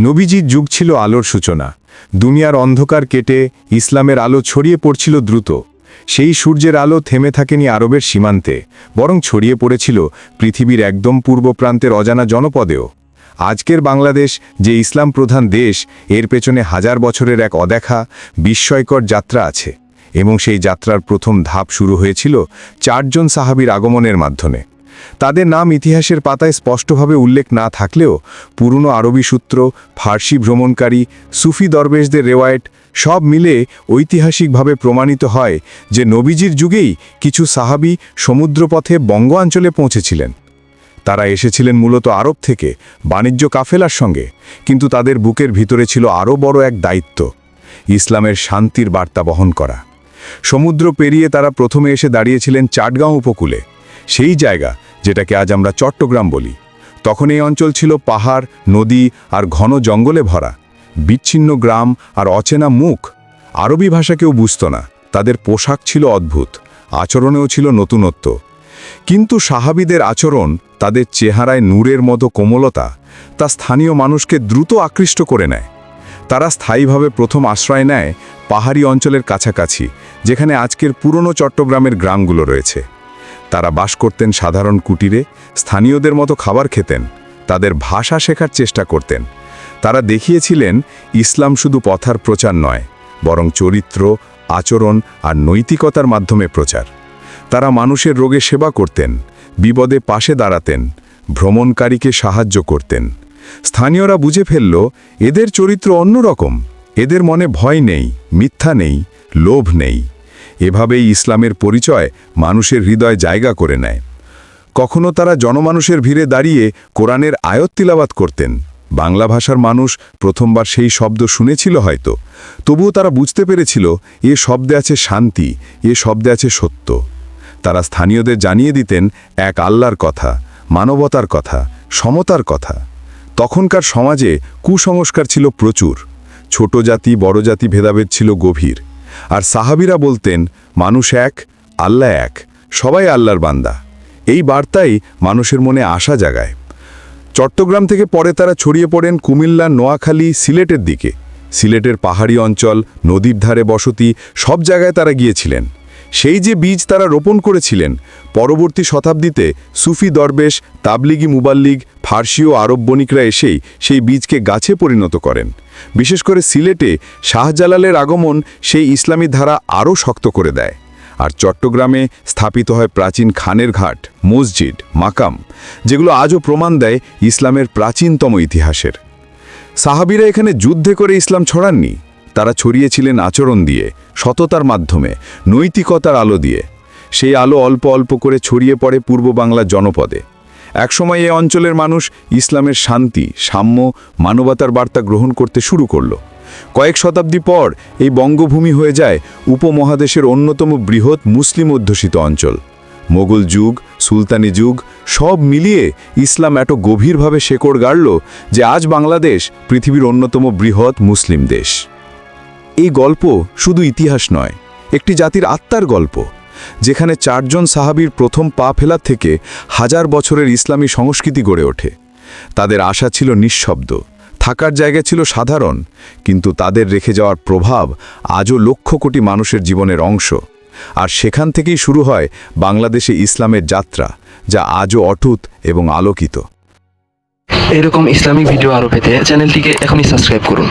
নবীজির যুগ ছিল আলোর সূচনা। দুনিয়ার অন্ধকার কেটে ইসলামের আলো ছড়িয়ে পড়ছিল দ্রুত। সেই সূর্যের আলো থেমে থাকেনি আরবের সীমান্তে, বরং ছড়িয়ে পড়েছিল পৃথিবীর একদম পূর্ব প্রান্তের অজানা জনপদেও। আজকের বাংলাদেশ, যে ইসলাম প্রধান দেশ, এর পেছনে হাজার বছরের এক অদেখা, বিস্ময়কর যাত্রা আছে। এবং সেই যাত্রার প্রথম ধাপ শুরু হয়েছিল চারজন সাহাবীর আগমনের মাধ্যমে। তাদের নাম ইতিহাসের পাতায় স্পষ্টভাবে উল্লেখ না থাকলেও পুরনো আরবি সূত্র, ফার্সি ভ্রমণকারী, সুফি দরবেশদের রেওয়ায়েট সব মিলে ঐতিহাসিকভাবে প্রমাণিত হয় যে নবীজির যুগেই কিছু সাহাবি সমুদ্রপথে বঙ্গ অঞ্চলে পৌঁছেছিলেন। তারা এসেছিলেন মূলত আরব থেকে, বাণিজ্য কাফেলার সঙ্গে, কিন্তু তাদের বুকের ভিতরে ছিল আরও বড় এক দায়িত্ব, ইসলামের শান্তির বার্তা বহন করা। সমুদ্র পেরিয়ে তারা প্রথমে এসে দাঁড়িয়েছিলেন চাটগাঁও উপকূলে। সেই জায়গা যেটাকে আজ আমরা চট্টগ্রাম বলি। তখন এই অঞ্চল ছিল পাহাড়, নদী আর ঘন জঙ্গলে ভরা। বিচ্ছিন্ন গ্রাম আর অচেনা মুখ। আরবি ভাষা কেউ বুঝত না। তাদের পোশাক ছিল অদ্ভুত। আচরণেও ছিল নতুনত্ব। কিন্তু সাহাবিদের আচরণ, তাদের চেহারায় নূরের মতো কোমলতা, তা স্থানীয় মানুষকে দ্রুত আকৃষ্ট করে নেয়। তারা স্থায়ীভাবে প্রথম আশ্রয় নেয় পাহাড়ি অঞ্চলের কাছাকাছি, যেখানে আজকের পুরনো চট্টগ্রামের গ্রামগুলো রয়েছে। তারা বাস করতেন সাধারণ কুটিরে, স্থানীয়দের মতো খাবার খেতেন, তাদের ভাষা শেখার চেষ্টা করতেন। তারা দেখিয়েছিলেন, ইসলাম শুধু পথার প্রচার নয়, বরং চরিত্র, আচরণ আর নৈতিকতার মাধ্যমে প্রচার। তারা মানুষের রোগে সেবা করতেন, বিপদে পাশে দাঁড়াতেন, ভ্রমণকারীকে সাহায্য করতেন। স্থানীয়রা বুঝে ফেলল, এদের চরিত্র অন্যরকম, এদের মনে ভয় নেই, মিথ্যা নেই, লোভ নেই। এভাবেই ইসলামের পরিচয় মানুষের হৃদয় জায়গা করে নেয়। কখনো তারা জনমানুষের ভিড়ে দাঁড়িয়ে কোরআনের আয়ত তিলাবাত করতেন। বাংলা ভাষার মানুষ প্রথমবার সেই শব্দ শুনেছিল হয়তো। তবুও তারা বুঝতে পেরেছিল, এ শব্দে আছে শান্তি, এ শব্দে আছে সত্য। তারা স্থানীয়দের জানিয়ে দিতেন, এক আল্লাহর কথা, মানবতার কথা, সমতার কথা। তখনকার সমাজে কুসংস্কার ছিল প্রচুর। ছোট জাতি, বড় জাতি ভেদাভেদ ছিল গভীর। আর সাহাবিরা বলতেন, মানুষ এক, আল্লাহ এক, সবাই আল্লাহর বান্দা। এই বার্তাই মানুষের মনে আশা জাগায়। চট্টগ্রাম থেকে পরে তারা ছড়িয়ে পড়েন কুমিল্লা, নোয়াখালী, সিলেটের দিকে। সিলেটের পাহাড়ি অঞ্চল, নদীর ধারে বসতি, সব জায়গায় তারা গিয়েছিলেন। সেই যে বীজ তারা রোপণ করেছিলেন, পরবর্তী শতাব্দীতে সুফি দরবেশ, তাবলিগি মুবাল্লিগ, ফার্সি ও আরব বণিকরা এসেই সেই বীজকে গাছে পরিণত করেন। বিশেষ করে সিলেটে শাহজালালের আগমন সেই ইসলামী ধারা আরও শক্ত করে দেয়। আর চট্টগ্রামে স্থাপিত হয় প্রাচীন খানের ঘাট, মসজিদ, মাকাম, যেগুলো আজও প্রমাণ দেয় ইসলামের প্রাচীনতম ইতিহাসের। সাহাবিরা এখানে যুদ্ধে করে ইসলাম ছড়াননি। তারা ছড়িয়েছিলেন আচরণ দিয়ে, সততার মাধ্যমে, নৈতিকতার আলো দিয়ে। সেই আলো অল্প অল্প করে ছড়িয়ে পড়ে পূর্ব বাংলা জনপদে। একসময় এ অঞ্চলের মানুষ ইসলামের শান্তি, সাম্য, মানবতার বার্তা গ্রহণ করতে শুরু করল। কয়েক শতাব্দী পর এই বঙ্গভূমি হয়ে যায় উপমহাদেশের অন্যতম বৃহৎ মুসলিম অধ্যুষিত অঞ্চল। মোগল যুগ, সুলতানি যুগ, সব মিলিয়ে ইসলাম এত গভীরভাবে শেকড় গাড়ল যে আজ বাংলাদেশ পৃথিবীর অন্যতম বৃহৎ মুসলিম দেশ। এই গল্প শুধু ইতিহাস নয়, একটি জাতির আত্মার গল্প। যেখানে চারজন সাহাবীর প্রথম পা ফেলার থেকে হাজার বছরের ইসলামী সংস্কৃতি গড়ে ওঠে। তাদের আশা ছিল নিঃশব্দ। থাকার জায়গা ছিল সাধারণ, কিন্তু তাদের রেখে যাওয়ার প্রভাব আজও লক্ষ কোটি মানুষের জীবনের অংশ। আর সেখান থেকেই শুরু হয় বাংলাদেশে ইসলামের যাত্রা, যা আজও অটুত এবং আলোকিত। এরকম ইসলামিক ভিডিও আরও পেতে চ্যানেলটিকে এখনই সাবস্ক্রাইব করুন।